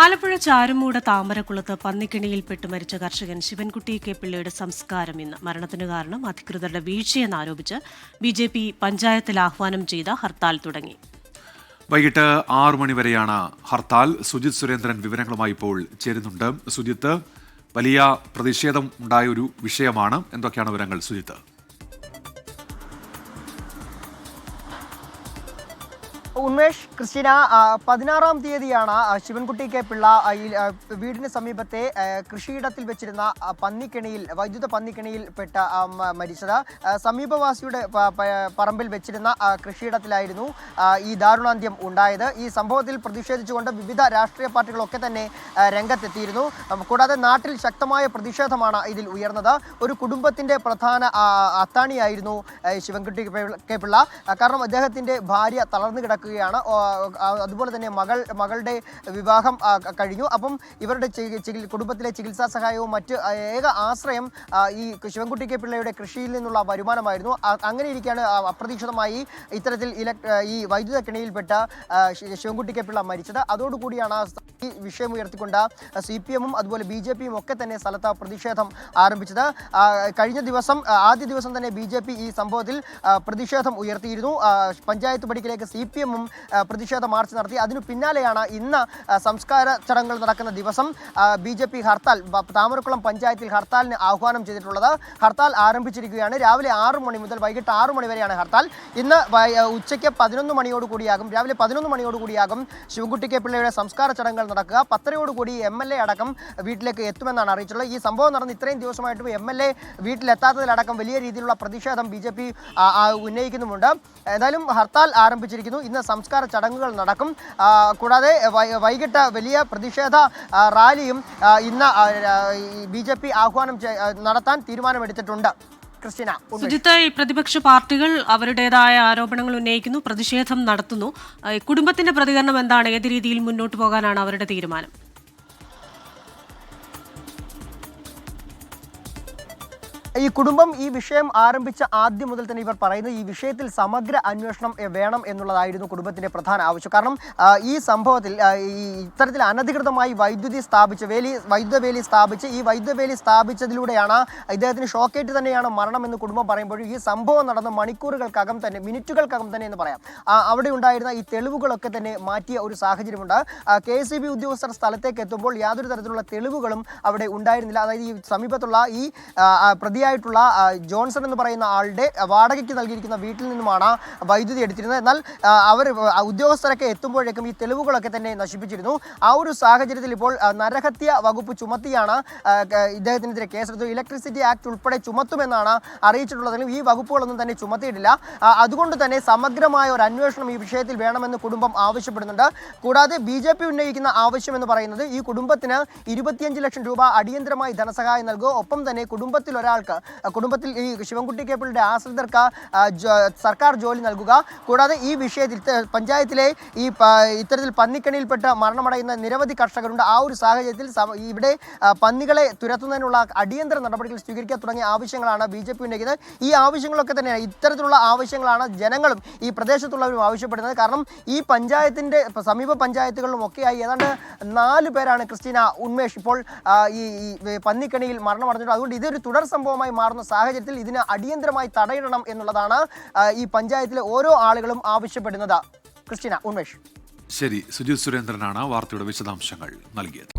ആലപ്പുഴ ചാരുമൂട് താമരക്കുളത്ത് പന്നിക്കിണിയിൽപ്പെട്ട് മരിച്ച കർഷകൻ ശിവൻകുട്ടി കെ പിള്ളയുടെ സംസ്കാരം ഇന്ന് മരണത്തിന് കാരണം അധികൃതരുടെ വീഴ്ചയെന്നാരോപിച്ച് ബി ജെ പി പഞ്ചായത്തിൽ ആഹ്വാനം ചെയ്ത ഹർത്താൽ തുടങ്ങി. വൈകിട്ട് ആറു മണിവരെയാണ് ഹർത്താൽ. സുജിത് സുരേന്ദ്രൻ വിവരങ്ങളുമായി ഇപ്പോൾ ചേരുന്നുണ്ട്. സുജിത്ത് വലിയ പ്രതിഷേധം ഉണ്ടായ ഒരു വിഷയമാണ്. എന്തൊക്കെയാണ് വിവരങ്ങൾ സുജിത്ത്? ഉന്മേഷ് കൃഷ്ണ പതിനാറാം തീയതിയാണ് ശിവൻകുട്ടി കെ പിള്ള വീടിന് സമീപത്തെ കൃഷിയിടത്തിൽ വെച്ചിരുന്ന പന്നിക്കിണിയിൽ വൈദ്യുത പന്നിക്കിണിയിൽ പെട്ട മരിച്ചത്. സമീപവാസിയുടെ പറമ്പിൽ വെച്ചിരുന്ന കൃഷിയിടത്തിലായിരുന്നു ഈ ദാരുണാന്ത്യം ഉണ്ടായത്. ഈ സംഭവത്തിൽ പ്രതിഷേധിച്ചുകൊണ്ട് വിവിധ രാഷ്ട്രീയ പാർട്ടികളൊക്കെ തന്നെ രംഗത്തെത്തിയിരുന്നു. കൂടാതെ നാട്ടിൽ ശക്തമായ പ്രതിഷേധമാണ് ഇതിൽ ഉയർന്നത്. ഒരു കുടുംബത്തിന്റെ പ്രധാന അത്താണിയായിരുന്നു ശിവൻകുട്ടി കെ പിള്ള- കാരണം അദ്ദേഹത്തിന്റെ ഭാര്യ തളർന്നു കിടക്കുകയാണ് ആ, അതുപോലെ തന്നെ മകൾ മകളുടെ വിവാഹം കഴിഞ്ഞു. അപ്പം ഇവരുടെ കുടുംബത്തിലെ ചികിത്സാ സഹായവും മറ്റ് ഏക ആശ്രയം ഈ ശിവൻകുട്ടി കെ പിള്ളയുടെ കൃഷിയിൽ നിന്നുള്ള വരുമാനമായിരുന്നു. അങ്ങനെ ഇരിക്കുകയാണ് അപ്രതീക്ഷിതമായി ഇത്തരത്തിൽ ഈ വൈദ്യുത കിണിയിൽപ്പെട്ട ശിവൻകുട്ടി കെ പിള്ള മരിച്ചത്. അതോടുകൂടിയാണ് ഈ വിഷയം ഉയർത്തിക്കൊണ്ട് സി പി എമ്മും അതുപോലെ ബി ജെ പിയും ഒക്കെ തന്നെ സ്ഥലത്ത് പ്രതിഷേധം ആരംഭിച്ചത്. കഴിഞ്ഞ ദിവസം ആദ്യ ദിവസം തന്നെ ബി ജെ പി ഈ സംഭവത്തിൽ പ്രതിഷേധം ഉയർത്തിയിരുന്നു. പഞ്ചായത്ത് പടിക്കലേക്ക് സി പി എമ്മും പ്രതിഷേധ മാർച്ച് നടത്തി. അതിനു പിന്നാലെയാണ് ഇന്ന് സംസ്കാര ചടങ്ങുകൾ നടക്കുന്ന ദിവസം. B J P hartal Thamarakulam പഞ്ചായത്തിൽ ഹർത്താലിന് ആഹ്വാനം ചെയ്തിട്ടുള്ളത്. ഹർത്താൽ ആരംഭിച്ചിരിക്കുകയാണ്. രാവിലെ ആറ് മണി മുതൽ വൈകിട്ട് ആറ് മണി വരെയാണ് ഹർത്താൽ. ഇന്ന് ഉച്ചയ്ക്ക് പതിനൊന്ന് മണിയോടുകൂടിയാകും. രാവിലെ പതിനൊന്ന് മണിയോടുകൂടിയാകും ശിവൻകുട്ടി കെ പിള്ളയുടെ സംസ്കാര ചടങ്ങുകൾ നടക്കുക. പത്തരയോടുകൂടി എം എൽ എ അടക്കം വീട്ടിലേക്ക് എത്തുമെന്നാണ് അറിയിച്ചുള്ളത് ഈ സംഭവം നടന്ന് ഇത്രയും ദിവസമായിട്ടും എം എൽ എ വീട്ടിലെത്താത്തതിലടക്കം വലിയ രീതിയിലുള്ള പ്രതിഷേധം ബി ജെ പി ഉന്നയിക്കുന്നുമുണ്ട്. ഏതായാലും ഹർത്താൽ ആരംഭിച്ചിരിക്കുന്നു. ഇന്ന് സംസ്കാര ചടങ്ങുകൾ നടക്കും. കൂടാതെ വൈകിട്ട് വലിയ പ്രതിഷേധ റാലിയും ഇന്ന് ബി ജെ പി ആഹ്വാനം നടത്താൻ തീരുമാനമെടുത്തിട്ടുണ്ട്. ക്രിസ്റ്റിന ഈ പ്രതിപക്ഷ പാർട്ടികൾ അവരുടേതായ ആരോപണങ്ങൾ ഉന്നയിക്കുന്നു പ്രതിഷേധം നടത്തുന്നു. കുടുംബത്തിന്റെ പ്രതികരണം എന്താണ്? ഏത് രീതിയിൽ മുന്നോട്ട് പോകാനാണ് അവരുടെ തീരുമാനം? ഈ കുടുംബം ഈ വിഷയം ആരംഭിച്ച ആദ്യം മുതൽ തന്നെ ഇവർ പറയുന്നത് ഈ വിഷയത്തിൽ സമഗ്ര അന്വേഷണം വേണം എന്നുള്ളതായിരുന്നു കുടുംബത്തിന്റെ പ്രധാന ആവശ്യം. കാരണം ഈ സംഭവത്തിൽ ഈ ഇത്തരത്തിൽ അനധികൃതമായി വൈദ്യുതി സ്ഥാപിച്ച് വേലി വൈദ്യുത വേലി സ്ഥാപിച്ച് ഈ വൈദ്യുത വേലി സ്ഥാപിച്ചതിലൂടെയാണ് ഇദ്ദേഹത്തിന് ഷോക്കേറ്റ് തന്നെയാണ് മരണം എന്ന് കുടുംബം പറയുമ്പോഴും ഈ സംഭവം നടന്ന മണിക്കൂറുകൾക്കകം തന്നെ മിനിറ്റുകൾക്കകം തന്നെ എന്ന് പറയാം. അവിടെ ഉണ്ടായിരുന്ന ഈ തെളിവുകളൊക്കെ തന്നെ മാറ്റിയ ഒരു സാഹചര്യമുണ്ട്. കെ എസ് സി ബി ഉദ്യോഗസ്ഥർ സ്ഥലത്തേക്ക് എത്തുമ്പോൾ യാതൊരു തരത്തിലുള്ള തെളിവുകളും അവിടെ ഉണ്ടായിരുന്നില്ല. അതായത് ഈ സമീപത്തുള്ള ഈ ആ, പ്രതിയായിട്ടുള്ള ജോൺസൺ എന്ന് പറയുന്ന ആളുടെ വാടകയ്ക്ക് നൽകിയിരിക്കുന്ന വീട്ടിൽ നിന്നുമാണ് വൈദ്യുതി എടുത്തിരുന്നത്. എന്നാൽ അവർ ഉദ്യോഗസ്ഥരൊക്കെ എത്തുമ്പോഴേക്കും ഈ തെളിവുകളൊക്കെ തന്നെ നശിപ്പിച്ചിരുന്നു. ആ ഒരു സാഹചര്യത്തിൽ ഇപ്പോൾ നരഹത്യ വകുപ്പ് ചുമത്തിയാണ് ഇദ്ദേഹത്തിനെതിരെ കേസെടുത്തത്. ഇലക്ട്രിസിറ്റി ആക്ട് ഉൾപ്പെടെ ചുമത്തുമെന്നാണ് അറിയിച്ചിട്ടുള്ളതെങ്കിലും ഈ വകുപ്പുകളൊന്നും തന്നെ ചുമത്തിയിട്ടില്ല. അതുകൊണ്ട് തന്നെ സമഗ്രമായ ഒരു അന്വേഷണം ഈ വിഷയത്തിൽ വേണമെന്ന് കുടുംബം ആവശ്യപ്പെടുന്നുണ്ട്. കൂടാതെ ബി ജെ പി ഉന്നയിക്കുന്ന ആവശ്യം എന്ന് പറയുന്നത് ഈ കുടുംബത്തിന് ഇരുപത്തിയഞ്ച് ലക്ഷം രൂപ അടിയന്തരമായി ധനസഹായം നൽകുക. ഒപ്പം തന്നെ കുടുംബത്തിൽ ഒരാൾക്ക് കുടുംബത്തിൽ ഈ ശിവൻകുട്ടി കേപ്പിളുടെ ആശ്രിതർക്ക് സർക്കാർ ജോലി നൽകുക. കൂടാതെ ഈ വിഷയത്തിൽ പഞ്ചായത്തിലെ ഈ ഇത്തരത്തിൽ പന്നിക്കണിയിൽപ്പെട്ട് മരണമടയുന്ന നിരവധി കർഷകരുണ്ട്. ആ ഒരു സാഹചര്യത്തിൽ ഇവിടെ പന്നികളെ തുരത്തുന്നതിനുള്ള അടിയന്തര നടപടികൾ സ്വീകരിക്കുക തുടങ്ങിയ ആവശ്യങ്ങളാണ് ബി ജെ പി ഉന്നയിക്കുന്നത്. ഈ ആവശ്യങ്ങളൊക്കെ തന്നെയാണ്. ഇത്തരത്തിലുള്ള ആവശ്യങ്ങളാണ് ജനങ്ങളും ഈ പ്രദേശത്തുള്ളവരും ആവശ്യപ്പെടുന്നത്. കാരണം ഈ പഞ്ചായത്തിന്റെ സമീപ പഞ്ചായത്തുകളിലും ഒക്കെയായി. ഏതാണ്ട് നാല് പേരാണ് ക്രിസ്റ്റീന ഉന്മേഷ് ഇപ്പോൾ ഈ പന്നിക്കണിയിൽ മരണമടഞ്ഞിട്ടുള്ളത്. അതുകൊണ്ട് ഇതൊരു തുടർ സംഭവമായി മാറുന്ന സാഹചര്യത്തിൽ ഇതിന് അടിയന്തരമായി തടയിടണം എന്നുള്ളതാണ് ഈ പഞ്ചായത്തിലെ ഓരോ ആളുകളും ആവശ്യപ്പെടുന്നത്. ക്രിസ്റ്റിന ഉന്മേഷ്. ശരി സുജിത് സുരേന്ദ്രനാണ് വാർത്തയുടെ വിശദാംശങ്ങൾ നൽകിയത്.